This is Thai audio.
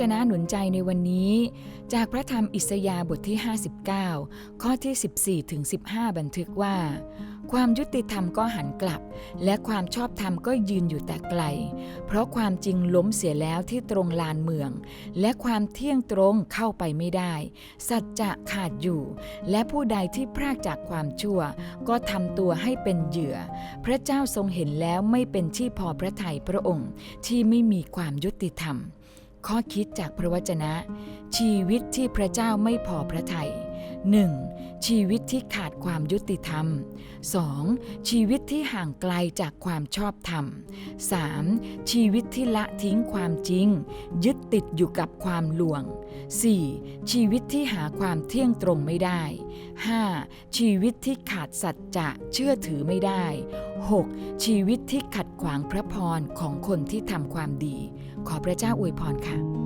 จนะหนุนใจในวันนี้ จากพระธรรมอิสยาห์บทที่ 59 ข้อที่ 14ถึง15 บันทึกว่า ความยุติธรรมก็หันกลับ และความชอบธรรมก็ยืนอยู่แต่ไกล เพราะความจริงล้มเสียแล้วที่ตรงลานเมือง และความเที่ยงตรงเข้าไปไม่ได้ สัจจะขาดอยู่ และผู้ใดที่พรากจากความชั่ว ก็ทำตัวให้เป็นเหยื่อ พระเจ้าทรงเห็นแล้วไม่เป็นที่พอพระทัยพระองค์ ที่ไม่มีความยุติธรรม ข้อคิดจากพระวจนะ ชีวิตที่พระเจ้าไม่พอพระทยัย 1. ชีวิตที่ขาดความยุติธรรม 2. ชีวิตที่ห่างไกลจากความชอบธรรม 3. ชีวิตที่ละทิ้งความจริง ยึดติดอยู่กับความลวง 4. ชีวิตที่หาความเที่ยงตรงไม่ได้ 5. ชีวิตที่ขาดสัจจะเชื่อถือไม่ได้ 6. ชีวิตที่ขัดขวางพระพรของคนที่ทำความดี ขอพระเจ้าอวยพรค่ะ